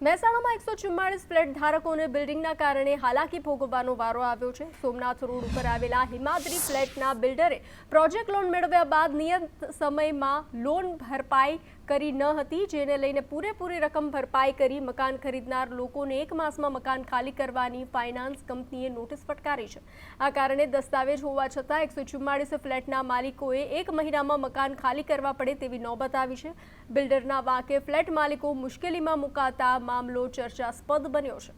મહેસાણામાં એકસો ચુમ્માળીસ ફ્લેટ ધારકોને બિલ્ડિંગના કારણે હાલાકી ભોગવવાનો વારો આવ્યો છે. સોમનાથ રોડ ઉપર આવેલા હિમાદ્રી ફ્લેટના બિલ્ડરે પ્રોજેક્ટ લોન મેળવ્યા બાદ નિયત સમયમાં લોન ભરપાઈ કરી ન હતી, જેને લઈને પૂરેપૂરી રકમ ભરપાઈ કરી મકાન ખરીદનાર લોકોને એક માસમાં મકાન ખાલી કરવાની ફાઇનાન્સ કંપનીએ નોટિસ ફટકારી છે. આ કારણે દસ્તાવેજ હોવા છતાં એકસો ચુમ્માળીસ ફ્લેટના માલિકોએ એક મહિનામાં મકાન ખાલી કરવા પડે તેવી નોબત આવી છે. બિલ્ડરના વાંકે ફ્લેટ માલિકો મુશ્કેલીમાં મુકાતા મામલો ચર્ચાસ્પદ બન્યો છે.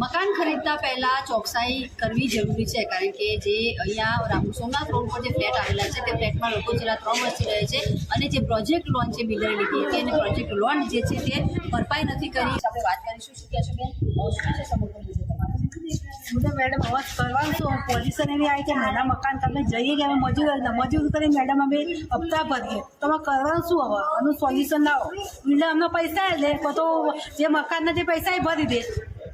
મકાન ખરીદતા પહેલા ચોકસાઈ કરવી જરૂરી છે, કારણ કે જે અહીંયા સોમનાથ રોડ પર જે ફ્લેટ આવેલા છે, તે ફ્લેટમાં લોકો છેલ્લા ત્રણ વર્ષથી રહે છે અને જે પ્રોજેક્ટ લોન છે બિલ્ડરે લીધી હતી અને પ્રોજેક્ટ લોન જે છે, તે ભરપાઈ નથી કરી. આપણે વાત કરીશું, શું કહે છો બેન? શું છે મેડમ અવાજ કરવાનું તો પોઝિશન એવી આવી કે નાના મકાન તમે જઈએ કે અમે મજૂર જ મજૂર કરી મેડમ અમે હપ્તા ભરીએ. તો અમે કરવાનું શું હવે? આનું સોલ્યુશન લાવો. એટલે અમને પૈસા લે તો જે મકાનના જે પૈસા એ ભરી દે.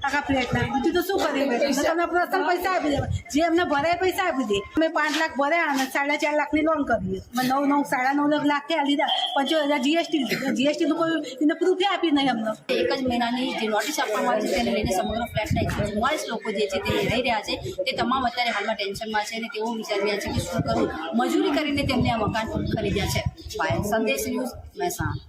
આખા ફ્લેટના બીજું તો શું કર્યું મેડમ પ્રથમ પૈસા આપી દે જે એમને ભરાય પૈસા આપી દે. અમે પાંચ લાખ ભર્યા અને સાડા ચાર લાખની લોન કરીએ મેં નવ નવ, સાડા નવ લાખ લાખ થયા લીધા. પંચોતેર હજાર જીએસટી જીએસટીનું કોઈ એને પ્રૂફ આપી નહીં અમને. એક જ મહિનાની જે નોટિસ આપવામાં આવી છે, તેને લઈને સમગ્ર ફ્લેટના એકસો ચુમ્માળીસ લોકો જે છે તે રહી રહ્યા છે. તે તમામ અત્યારે હાલમાં ટેન્શનમાં છે અને તેઓ વિચારી રહ્યા છે કે શું કરવું? મજૂરી કરીને તેમને આ મકાન ખરીદ્યા છે. સંદેશ ન્યૂઝ મહેસાણા.